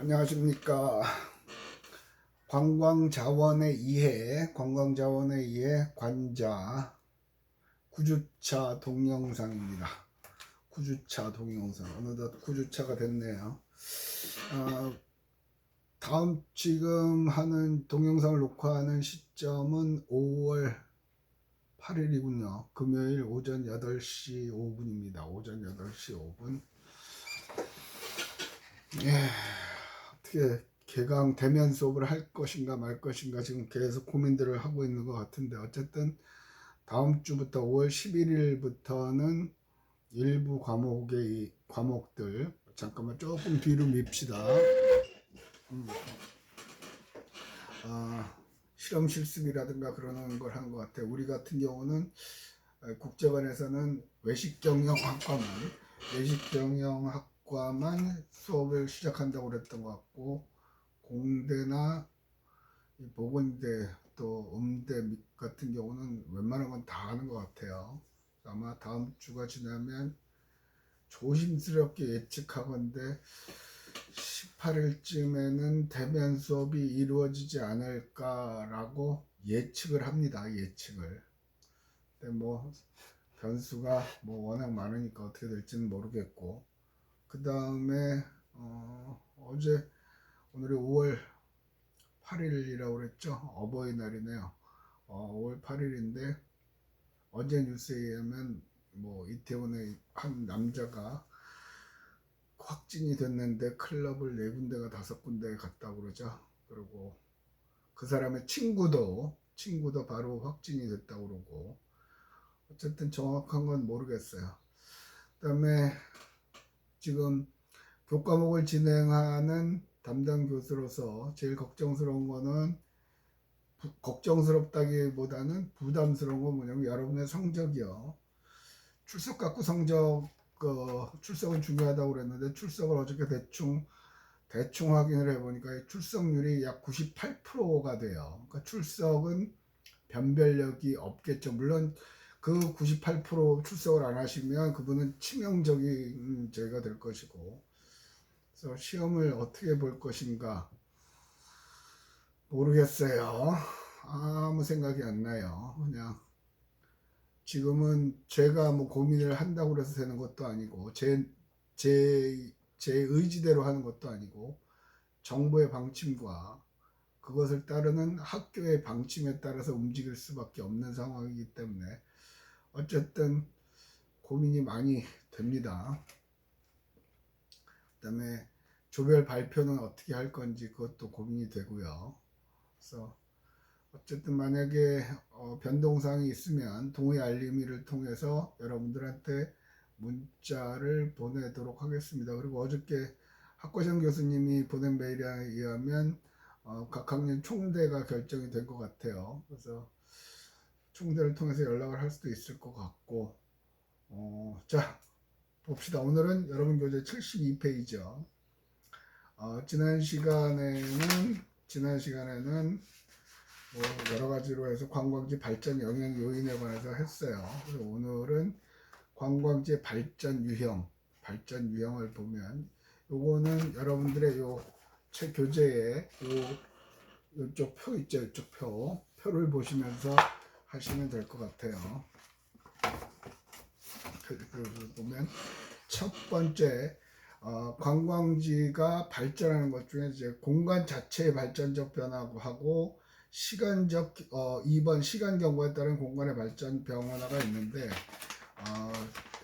안녕하십니까. 관광자원의 이해, 관광자원의 이해 관자 9주차 동영상입니다. 9주차 동영상. 어느덧 9주차가 됐네요. 어, 다음 지금 하는 동영상을 녹화하는 시점은 5월 8일이군요. 금요일 오전 8시 5분입니다. 오전 8시 5분. 예, 어떻게 개강 대면 수업을 할 것인가 말 것인가 지금 계속 고민들을 하고 있는 것 같은데 어쨌든 다음 주부터 5월 11일부터는 일부 과목의 이 과목들 잠깐만 조금 뒤로 밉시다. 음. 아, 실험 실습이라든가 그러는 걸 하는 것 같아요. 우리 같은 경우는 어, 국제관에서는 외식 경영 학과만 외식 경영 학 과만 수업을 시작한다고 그랬던 것 같고 공대나 이 보건대 또 음대 미- 같은 경우는 웬만한 건 다 하는 것 같아요. 아마 다음 주가 지나면 조심스럽게 예측하건데 18일쯤에는 대면 수업이 이루어지지 않을까라고 예측을 합니다. 예측을. 근데 뭐 변수가 뭐 워낙 많으니까 어떻게 될지는 모르겠고 그 다음에 어, 어제 오늘이 5월 8일이라고 그랬죠. 어버이날이네요. 어, 5월 8일인데 어제 뉴스에 의하면 뭐 이태원의 한 남자가 확진이 됐는데 클럽을 네 군데가 다섯 군데 갔다고 그러죠. 그리고 그 사람의 친구도 친구도 바로 확진이 됐다고 그러고 어쨌든 정확한 건 모르겠어요. 그다음에 지금 교과목을 진행하는 담당 교수로서 제일 걱정스러운 거는 부- 걱정스럽다기보다는 부담스러운 건 뭐냐면 여러분의 성적이요. 출석 갖고 성적 그 출석은 중요하다고 그랬는데 출석을 어저께 대충 대충 확인을 해보니까 이 출석률이 약 98%가 돼요. 그러니까 출석은 변별력이 없겠죠. 물론 그 98% 출석을 안 하시면 그분은 치명적인 죄가 될 것이고 그래서 시험을 어떻게 볼 것인가 모르겠어요. 아무 생각이 안 나요. 그냥 지금은 제가 뭐 고민을 한다고 해서 되는 것도 아니고 제, 제, 제 의지대로 하는 것도 아니고 정부의 방침과 그것을 따르는 학교의 방침에 따라서 움직일 수밖에 없는 상황이기 때문에 어쨌든 고민이 많이 됩니다. 그다음에 조별 발표는 어떻게 할 건지 그것도 고민이 되고요. 그래서 어쨌든 만약에 어, 변동사항이 있으면 동의 알림이를 통해서 여러분들한테 문자를 보내도록 하겠습니다. 그리고 어저께 학과장 교수님이 보낸 메일에 의하면 어, 각 학년 총대가 결정이 된 것 같아요. 그래서 총대를 통해서 연락을 할 수도 있을 것 같고 어, 자 봅시다. 오늘은 여러분 교재 72페이지요. 어, 지난 시간에는 지난 시간에는 뭐 여러 가지로 해서 관광지 발전 영향 요인에 관해서 했어요. 그래서 오늘은 관광지 발전 유형, 발전 유형을 보면 요거는 여러분들의 요 책 교재에 요 요쪽 표 있죠, 이쪽 표 표를 보시면서 하시면 될 것 같아요. 그, 그 보면 첫 번째 어, 관광지가 발전하는 것 중에 이제 공간 자체의 발전적 변화하고 시간적 어, 2번 시간 경과에 따른 공간의 발전 변화가 있는데 어,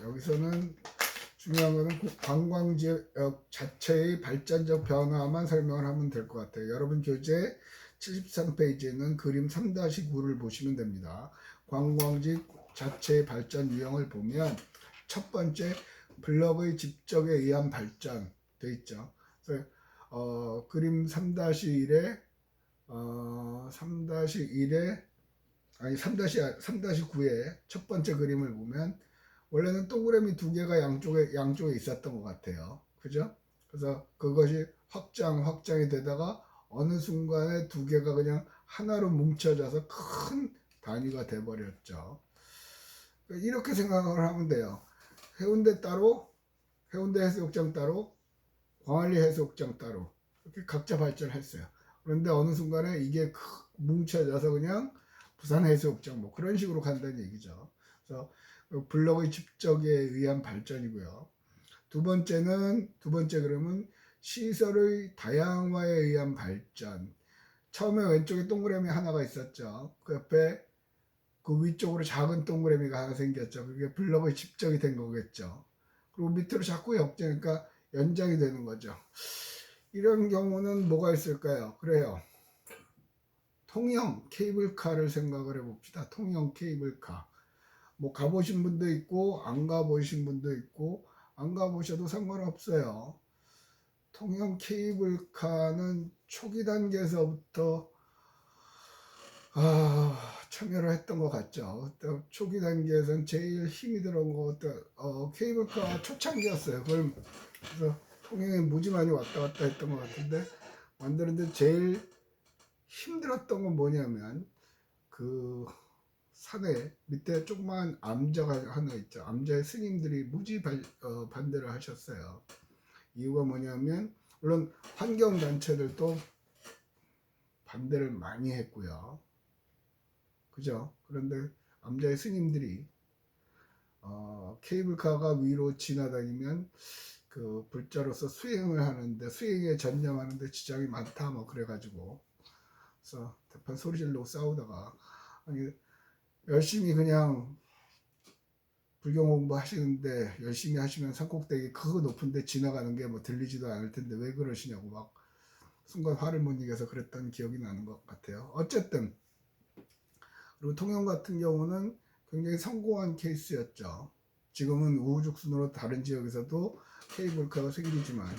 여기서는 중요한 거는 고- 관광지 어, 자체의 발전적 변화만 설명을 하면 될 것 같아요. 여러분 교재 73페이지에는 그림 3-9를 보시면 됩니다. 관광지 자체의 발전 유형을 보면 첫 번째 블럭의 집적에 의한 발전 돼 있죠. 어, 그림 3-1에 어, 3-1에 아니 3-3-9의 첫 번째 그림을 보면 원래는 동그라미 두 개가 양쪽에 양쪽에 있었던 것 같아요. 그죠? 그래서 그것이 확장 확장이 되다가 어느 순간에 두 개가 그냥 하나로 뭉쳐져서 큰 단위가 돼 버렸죠. 이렇게 생각을 하면 돼요. 해운대 따로, 해운대 해수욕장 따로, 광안리 해수욕장 따로 그렇게 각자 발전했어요. 그런데 어느 순간에 이게 크- 뭉쳐져서 그냥 부산 해수욕장 뭐 그런 식으로 간다는 얘기죠. 그래서 그 블록의 집적에 의한 발전이고요. 두 번째는 두 번째 그러면 시설의 다양화에 의한 발전. 처음에 왼쪽에 동그라미 하나가 있었죠. 그 옆에 그 위쪽으로 작은 동그라미가 하나 생겼죠. 그게 블럭의 집적이 된 거겠죠. 그리고 밑으로 자꾸 역전니까 연장이 되는 거죠. 이런 경우는 뭐가 있을까요? 그래요. 통영 케이블카를 생각을 해봅시다. 통영 케이블카. 뭐 가보신 분도 있고 안 가보신 분도 있고 안 가보셔도 상관없어요. 통영 케이블카는 초기 단계에서부터 아, 참여를 했던 것 같죠. 또 초기 단계에선 제일 힘이 들어온 것도 어, 케이블카 초창기였어요. 그걸 그래서 통영에 무지 많이 왔다 갔다 했던 것 같은데 만드는데 제일 힘들었던 건 뭐냐면 그 산에 밑에 조그만 암자가 하나 있죠. 암자의 스님들이 무지 발- 어, 반대를 하셨어요. 이유가 뭐냐면 물론 환경 단체들도 반대를 많이 했고요. 그죠? 그런데 암자의 스님들이 어, 케이블카가 위로 지나다니면 그 불자로서 수행을 하는데 수행에 전념하는데 지장이 많다 뭐 그래가지고 그래서 대판 소리 지르고 싸우다가 아니 열심히 그냥 불경 공부 하시는데 열심히 하시면 산꼭대기 그거 높은데 지나가는 게 뭐 들리지도 않을 텐데 왜 그러시냐고 막 순간 화를 못 이겨서 그랬던 기억이 나는 것 같아요. 어쨌든 그리고 통영 같은 경우는 굉장히 성공한 케이스였죠. 지금은 우후죽순으로 다른 지역에서도 케이블카가 생기지만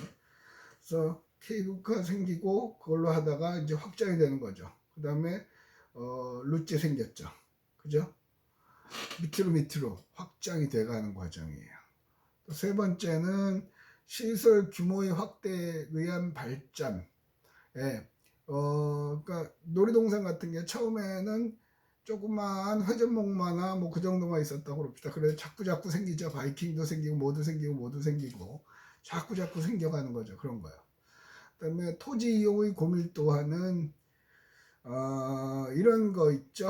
그래서 케이블카 생기고 그걸로 하다가 이제 확장이 되는 거죠. 그 다음에 어, 루지 생겼죠. 그죠? 밑으로 밑으로 확장이 돼가는 과정이에요. 또 세 번째는 시설 규모의 확대에 의한 발전. 예, 어, 그러니까 놀이동산 같은 게 처음에는 조그만 회전목마나 뭐 그 정도만 있었다고 그럽시다. 그래서 자꾸 자꾸 생기죠. 바이킹도 생기고 모두 생기고 모두 생기고 자꾸 자꾸 생겨가는 거죠. 그런 거요. 그다음에 토지 이용의 고밀도화는 어, 이런 거 있죠.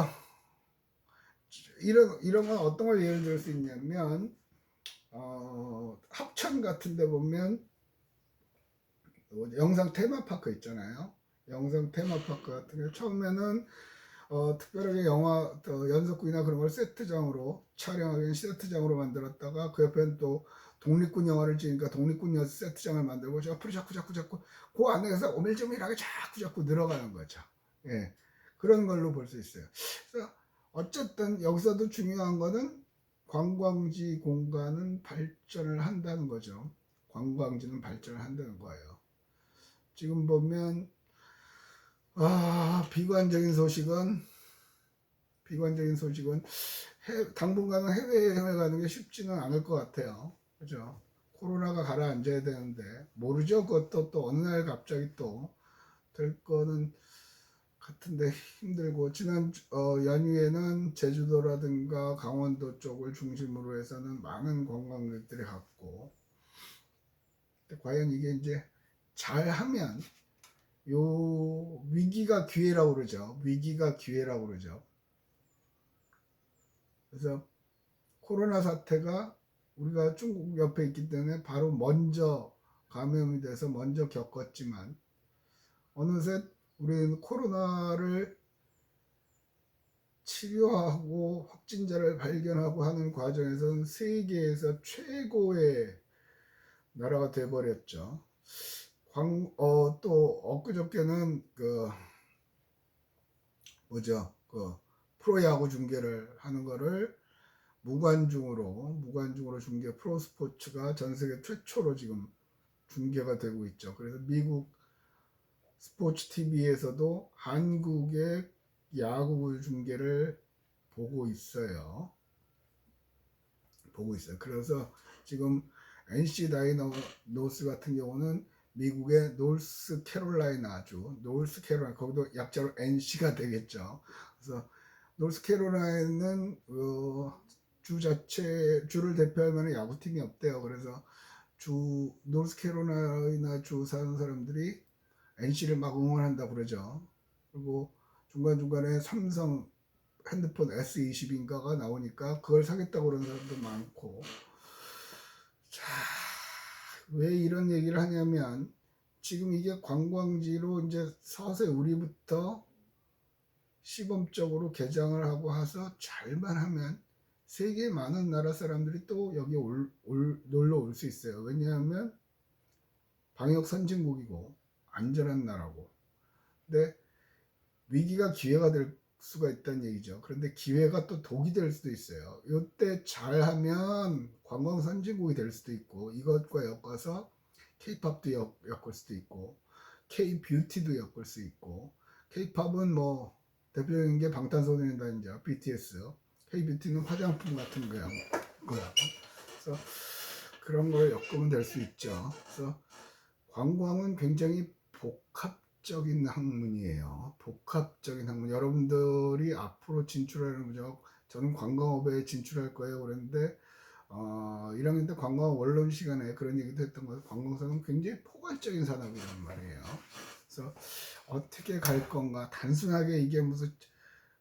이런 이런 건 어떤 걸 예를 들 수 있냐면 어, 합천 같은 데 보면 영상 테마파크 있잖아요. 영상 테마파크 같은 게 처음에는 어, 특별하게 영화 또 연속극이나 그런 걸 세트장으로 촬영하기엔 세트장으로 만들었다가 그 옆에는 또 독립군 영화를 찍으니까 독립군 여 세트장을 만들고 저 앞으로 자꾸 자꾸 자꾸 그 안에서 오밀조밀하게 자꾸 자꾸 늘어가는 거죠. 예. 그런 걸로 볼 수 있어요. 그래서 어쨌든 여기서도 중요한 거는 관광지 공간은 발전을 한다는 거죠. 관광지는 발전을 한다는 거예요. 지금 보면 아 비관적인 소식은 비관적인 소식은 해, 당분간은 해외 여행을 가는 게 쉽지는 않을 것 같아요. 그죠? 코로나가 가라앉아야 되는데 모르죠. 그것도 또 어느 날 갑자기 또 될 거는 같은데 힘들고 지난 어, 연휴에는 제주도라든가 강원도 쪽을 중심으로 해서는 많은 관광객들이 갔고 과연 이게 이제 잘하면 요 위기가 기회라고 그러죠. 위기가 기회라고 그러죠. 그래서 코로나 사태가 우리가 중국 옆에 있기 때문에 바로 먼저 감염이 돼서 먼저 겪었지만 어느새 우리는 코로나를 치료하고 확진자를 발견하고 하는 과정에서는 세계에서 최고의 나라가 돼버렸죠. 광, 어, 또, 엊그저께는, 그, 뭐죠, 그, 프로야구 중계를 하는 거를 무관중으로, 무관중으로 중계, 프로스포츠가 전 세계 최초로 지금 중계가 되고 있죠. 그래서 미국 스포츠 TV에서도 한국의 야구 중계를 보고 있어요. 보고 있어요. 그래서 지금 NC 다이노스 같은 경우는 미국의 노스 캐롤라이나주, 노스 캐롤라이나 거기도 약자로 NC가 되겠죠. 그래서 노스 캐롤라이나는 어, 주 자체 주를 대표할 만한 야구팀이 없대요. 그래서 주 노스 캐롤라이나 주 사는 사람들이 NC를 막 응원한다 그러죠. 그리고 중간중간에 삼성 핸드폰 S20인가가 나오니까 그걸 사겠다고 그러는 사람도 많고. 자, 왜 이런 얘기를 하냐면 지금 이게 관광지로 이제 서서히 우리부터 시범적으로 개장을 하고 해서 잘만 하면 세계 많은 나라 사람들이 또 여기 올, 올- 놀러 올 수 있어요. 왜냐하면 방역 선진국이고 안전한 나라고. 근데 위기가 기회가 될 수가 있다는 얘기죠. 그런데 기회가 또 독이 될 수도 있어요. 이때 잘하면 관광 선진국이 될 수도 있고 이것과 엮어서 K-팝도 엮, 을 수도 있고 K-뷰티도 엮을 수 있고 K-팝은 뭐 대표적인 게 방탄소년단이죠. BTS. K-뷰티는 화장품 같은 거야. 거야. 그래서 그런 걸 엮으면 될 수 있죠. 그래서 관광은 굉장히 복합적인 학문이에요. 복합적인 학문. 여러분들이 앞으로 진출하는 거죠. 저는 관광업에 진출할 거예요. 그랬는데 어, 1학년 때 관광 원론 시간에 그런 얘기도 했던 거예요. 관광사는 굉장히 포괄적인 산업이란 말이에요. 그래서 어떻게 갈 건가 단순하게 이게 무슨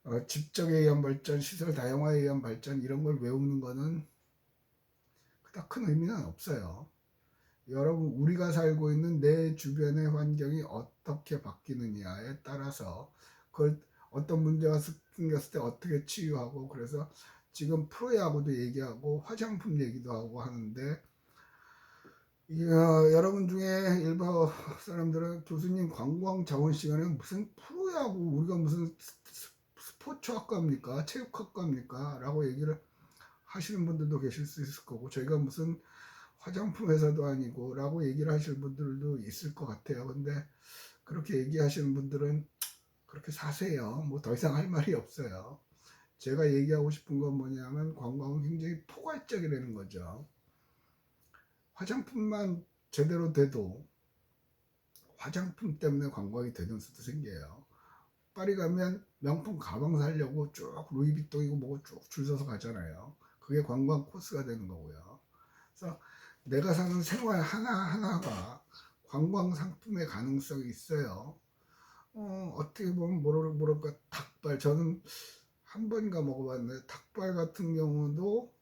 어, 집적에 의한 발전, 시설 다양화에 의한 발전 이런 걸 외우는 거는 그닥 큰 의미는 없어요. 여러분 우리가 살고 있는 내 주변의 환경이 어떻게 바뀌느냐에 따라서 그걸 어떤 문제가 생겼을 때 어떻게 치유하고 그래서 지금 프로야구도 얘기하고 화장품 얘기도 하고 하는데 이, 어, 여러분 중에 일부 사람들은 교수님 관광 자원 시간에 무슨 프로야구 우리가 무슨 스포츠학과입니까? 체육학과입니까? 라고 얘기를 하시는 분들도 계실 수 있을 거고 저희가 무슨 화장품 회사도 아니고 라고 얘기를 하실 분들도 있을 것 같아요 근데 그렇게 얘기하시는 분들은 그렇게 사세요 뭐 더 이상 할 말이 없어요 제가 얘기하고 싶은 건 뭐냐면 관광은 굉장히 포괄적이라는 거죠 화장품만 제대로 돼도 화장품 때문에 관광이 되는 수도 생겨요. 파리 가면 명품 가방 사려고 쭉 루이비통이고 뭐고 쭉 줄 서서 가잖아요. 그게 관광 코스가 되는 거고요. 그래서 내가 사는 생활 하나하나가 관광 상품의 가능성이 있어요. 어, 어떻게 보면 뭐랄까, 뭐랄까 닭발 저는 한 번인가 먹어봤는데 닭발 같은 경우도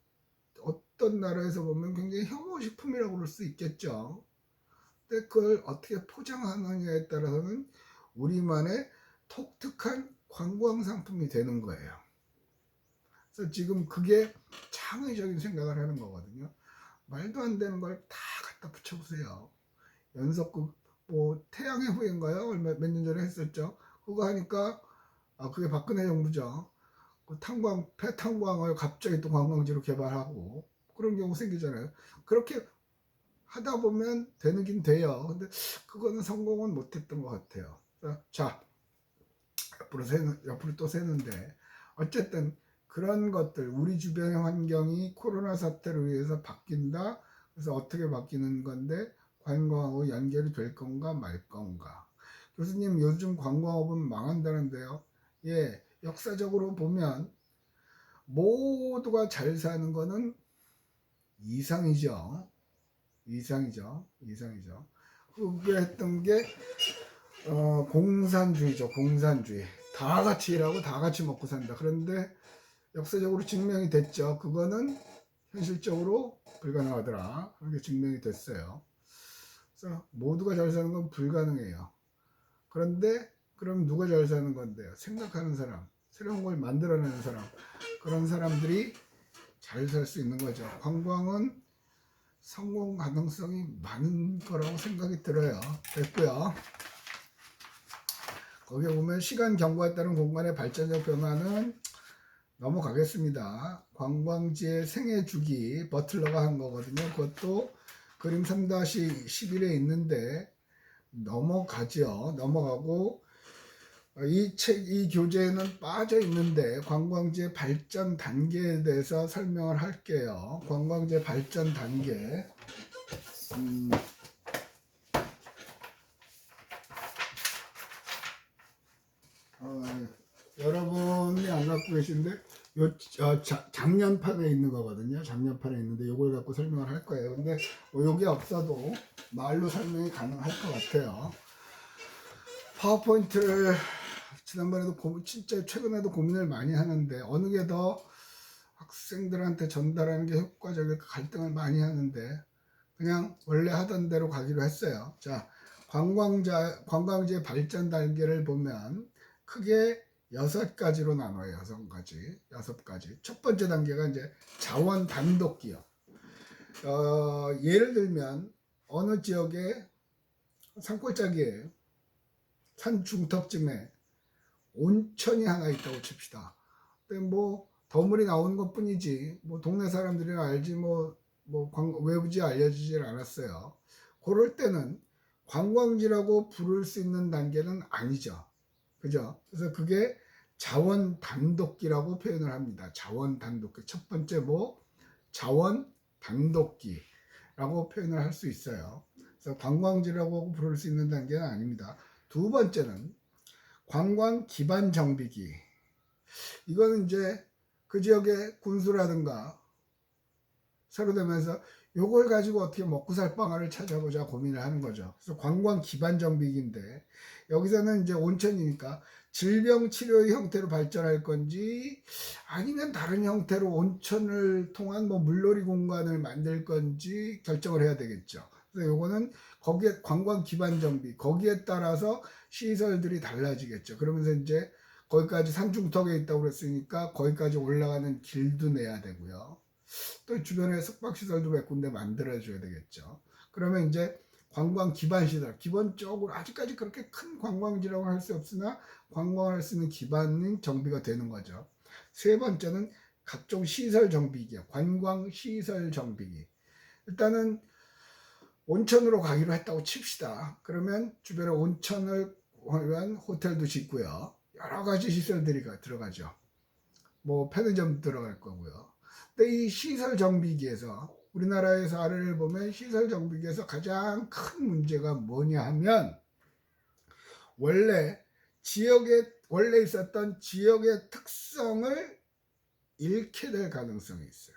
어떤 나라에서 보면 굉장히 혐오 식품이라고 그럴 수 있겠죠. 근데 그걸 어떻게 포장하느냐에 따라서는 우리만의 독특한 관광 상품이 되는 거예요. 그래서 지금 그게 창의적인 생각을 하는 거거든요. 말도 안 되는 걸 다 갖다 붙여보세요. 연속극 뭐 태양의 후예인가요? 얼마 몇 년 전에 했었죠. 그거 하니까 아 그게 박근혜 정부죠. 그 탄광 폐탄광을 갑자기 또 관광지로 개발하고 그런 경우 생기잖아요. 그렇게 하다 보면 되는 긴 돼요. 근데 그거는 성공은 못했던 것 같아요. 자, 옆으로 세는 옆으로 또 세는데 어쨌든 그런 것들 우리 주변의 환경이 코로나 사태로 인해서 바뀐다. 그래서 어떻게 바뀌는 건데 관광하고 연결이 될 건가 말 건가. 교수님 요즘 관광업은 망한다는데요. 예, 역사적으로 보면 모두가 잘 사는 거는 이상이죠. 이상이죠. 이상이죠. 그게 했던 게 어, 공산주의죠. 공산주의. 다 같이 일하고 다 같이 먹고 산다. 그런데 역사적으로 증명이 됐죠. 그거는 현실적으로 불가능하더라. 그게 증명이 됐어요. 그래서 모두가 잘 사는 건 불가능해요. 그런데 그럼 누가 잘 사는 건데요? 생각하는 사람, 새로운 걸 만들어내는 사람, 그런 사람들이 잘 살 수 있는 거죠. 관광은 성공 가능성이 많은 거라고 생각이 들어요. 됐고요. 거기에 보면 시간 경과에 따른 공간의 발전적 변화는 넘어가겠습니다. 관광지의 생애 주기 버틀러가 한 거거든요. 그것도 그림 3-11에 있는데 넘어가죠. 넘어가고 이 책, 이 교재에는 빠져 있는데 관광지의 발전 단계에 대해서 설명을 할게요. 관광지의 발전 단계. 음, 어, 여러분이 안 갖고 계신데 요 어, 자, 작년판에 있는 거거든요. 작년판에 있는데 요걸 갖고 설명을 할 거예요. 근데 뭐 요게 없어도 말로 설명이 가능할 것 같아요. 파워포인트를 지난번에도 고, 진짜 최근에도 고민을 많이 하는데 어느 게 더 학생들한테 전달하는 게 효과적일까 갈등을 많이 하는데 그냥 원래 하던 대로 가기로 했어요. 자, 관광자 관광지의 발전 단계를 보면 크게 여섯 가지로 나눠요. 여섯 가지, 여섯 가지. 첫 번째 단계가 이제 자원 단독 기업. 어, 예를 들면 어느 지역에 산골짜기에 산 중턱쯤에 온천이 하나 있다고 칩시다. 근데 뭐 더물이 나오는 것 뿐이지 뭐 동네 사람들이 알지 뭐, 뭐 관- 외부지 알려주질 않았어요. 그럴 때는 관광지라고 부를 수 있는 단계는 아니죠. 그죠? 그래서 그게 자원 단독기라고 표현을 합니다. 자원 단독기. 첫 번째 뭐 자원 단독기라고 표현을 할 수 있어요. 그래서 관광지라고 부를 수 있는 단계는 아닙니다. 두 번째는 관광 기반 정비기. 이거는 이제 그 지역의 군수라든가 새로 되면서 요걸 가지고 어떻게 먹고 살 방안을 찾아보자 고민을 하는 거죠. 그래서 관광 기반 정비기인데 여기서는 이제 온천이니까 질병 치료의 형태로 발전할 건지 아니면 다른 형태로 온천을 통한 뭐 물놀이 공간을 만들 건지 결정을 해야 되겠죠. 그래서 요거는 거기에 관광 기반 정비 거기에 따라서 시설들이 달라지겠죠. 그러면서 이제 거기까지 산중턱에 있다고 그랬으니까 거기까지 올라가는 길도 내야 되고요. 또 주변에 숙박시설도 몇 군데 만들어줘야 되겠죠. 그러면 이제 관광 기반 시설, 기본적으로 아직까지 그렇게 큰 관광지라고 할 수 없으나 관광할 수 있는 기반인 정비가 되는 거죠. 세 번째는 각종 시설 정비기요. 관광 시설 정비기. 일단은 온천으로 가기로 했다고 칩시다. 그러면 주변에 온천을 위한 호텔도 짓고요. 여러 가지 시설들이 가- 들어가죠. 뭐 편의점 들어갈 거고요. 근데 이 시설 정비기에서 우리나라에서 아래를 보면 시설 정비기에서 가장 큰 문제가 뭐냐 하면 원래 지역에 원래 있었던 지역의 특성을 잃게 될 가능성이 있어요.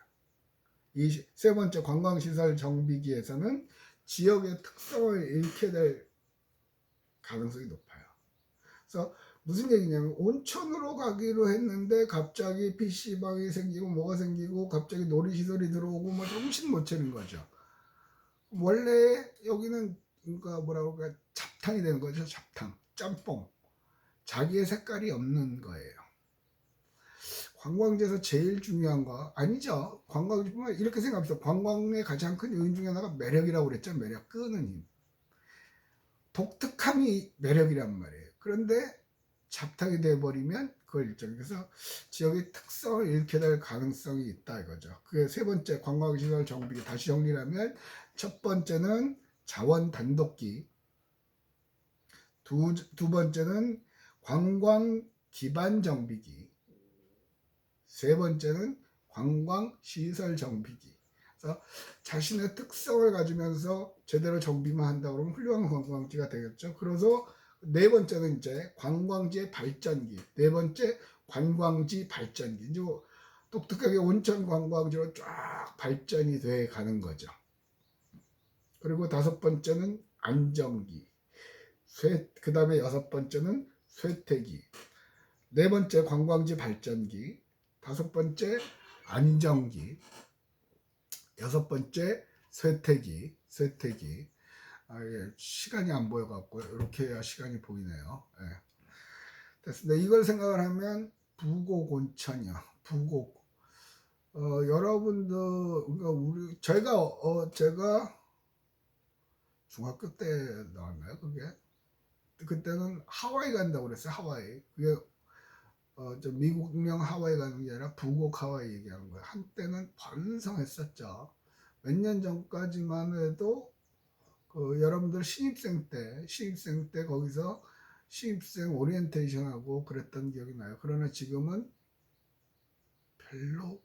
이 세 번째 관광시설 정비기에서는 지역의 특성을 잃게 될 가능성이 높아요. 그래서 무슨 얘기냐면 온천으로 가기로 했는데 갑자기 PC방이 생기고 뭐가 생기고 갑자기 놀이시설이 들어오고 뭐 정신 못 차린 거죠. 원래 여기는 그러니까 뭐라고 할까 잡탕이 되는 거죠. 잡탕, 짬뽕. 자기의 색깔이 없는 거예요. 관광지에서 제일 중요한 거 아니죠. 관광지뿐만 이렇게 생각합시다. 관광의 가장 큰 요인 중에 하나가 매력이라고 그랬죠. 매력, 끄는 힘. 독특함이 매력이란 말이에요. 그런데 잡탕이 돼버리면 그걸 일정 그래서 지역의 특성을 잃게 될 가능성이 있다 이거죠. 그게 세 번째 관광시설 정비 다시 정리하면 첫 번째는 자원 단독기 두, 두 번째는 관광 기반 정비기 세 번째는 관광 시설 정비기 그래서 자신의 특성을 가지면서 제대로 정비만 한다 그러면 훌륭한 관광지가 되겠죠. 그래서 네 번째는 이제 관광지의 발전기. 네 번째 관광지 발전기. 이제 뭐 독특하게 온천 관광지로 쫙 발전이 돼 가는 거죠. 그리고 다섯 번째는 안정기. 쇠, 그 다음에 여섯 번째는 쇠퇴기. 네 번째 관광지 발전기. 다섯 번째 안정기. 여섯 번째 쇠퇴기. 쇠퇴기. 아, 예. 시간이 안 보여갖고 이렇게 해야 시간이 보이네요. 예. 됐습니다. 이걸 생각을 하면 부곡 온천이요. 부곡. 어, 여러분들 그러니까 우리 제가 어 제가 중학교 때 나왔나요? 그게 그때는 하와이 간다고 그랬어요. 하와이. 그게 어, 저 미국령 하와이 가는 게 아니라 부곡 하와이 얘기하는 거예요. 한때는 번성했었죠. 몇 년 전까지만 해도 그 여러분들 신입생 때 신입생 때 거기서 신입생 오리엔테이션하고 그랬던 기억이 나요. 그러나 지금은 별로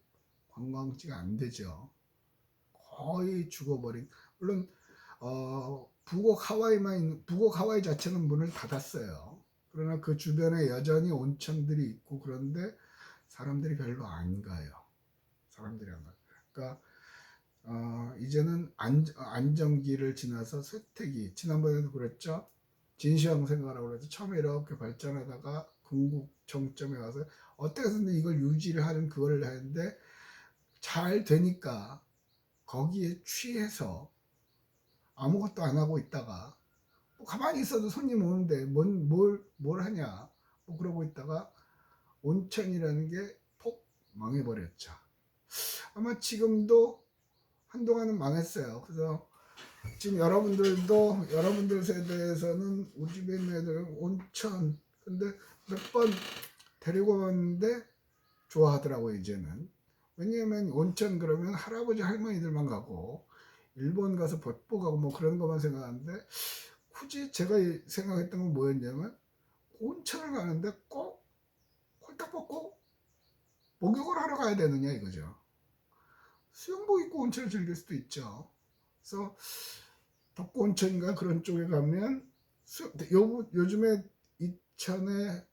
관광지가 안 되죠. 거의 죽어버린 물론 어, 북옥 하와이만 북옥 하와이 자체는 문을 닫았어요. 그러나 그 주변에 여전히 온천들이 있고 그런데 사람들이 별로 안 가요. 사람들이 안 가요. 그러니까 어, 이제는 안, 안정기를 지나서 쇠퇴기 지난번에도 그랬죠? 진시황 생활하고 그래서 처음에 이렇게 발전하다가 궁극 정점에 와서 어떻게 해서든 이걸 유지를 하는 그거를 하는데 잘 되니까 거기에 취해서 아무것도 안 하고 있다가 뭐 가만히 있어도 손님 오는데 뭔, 뭘, 뭘 하냐? 뭐 그러고 있다가 온천이라는 게 폭 망해버렸죠. 아마 지금도 한동안은 망했어요. 그래서 지금 여러분들도 여러분들 세대에서는 우리 집에 있는 애들은 온천 근데 몇 번 데리고 왔는데 좋아하더라고요 이제는 왜냐하면 온천 그러면 할아버지 할머니들만 가고 일본 가서 벚보 가고 뭐 그런 것만 생각하는데 굳이 제가 생각했던 건 뭐였냐면 온천을 가는데 꼭 홀딱 벗고 목욕을 하러 가야 되느냐 이거죠 수영복 입고 온천을 즐길 수도 있죠 그래서 덕구온천인가 그런 쪽에 가면 수, 요, 요즘에 이천에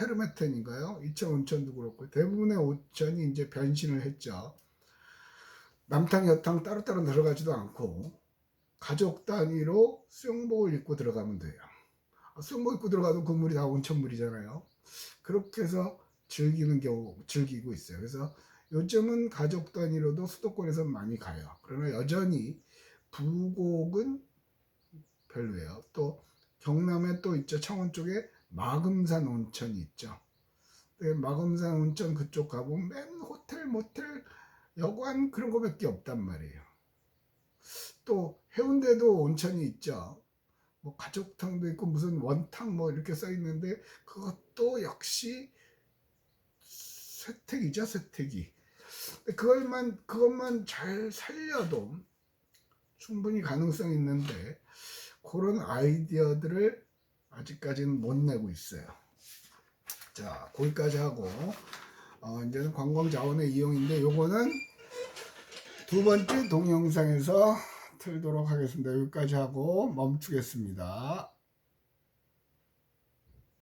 헤르메텐인가요? 이천 온천도 그렇고 대부분의 온천이 이제 변신을 했죠. 남탕 여탕 따로따로 들어가지도 않고 가족 단위로 수영복을 입고 들어가면 돼요. 아, 수영복 입고 들어가도 그 물이 다 온천물이잖아요. 그렇게 해서 즐기는 경우 즐기고 있어요. 그래서 요즘은 가족 단위로도 수도권에서 많이 가요. 그러나 여전히 부곡은 별로예요. 또 경남에 또 있죠. 청원 쪽에 마금산 온천이 있죠. 네, 마금산 온천 그쪽 가보면 맨 호텔, 모텔, 여관 그런 거밖에 없단 말이에요. 또 해운대도 온천이 있죠. 뭐 가족탕도 있고 무슨 원탕 뭐 이렇게 써 있는데 그것도 역시 쇠퇴기죠, 쇠퇴기. 그걸만 그것만 잘 살려도 충분히 가능성 있는데 그런 아이디어들을 아직까지는 못 내고 있어요. 자, 거기까지 하고 어, 이제는 관광 자원의 이용인데 요거는 두 번째 동영상에서 틀도록 하겠습니다. 여기까지 하고 멈추겠습니다.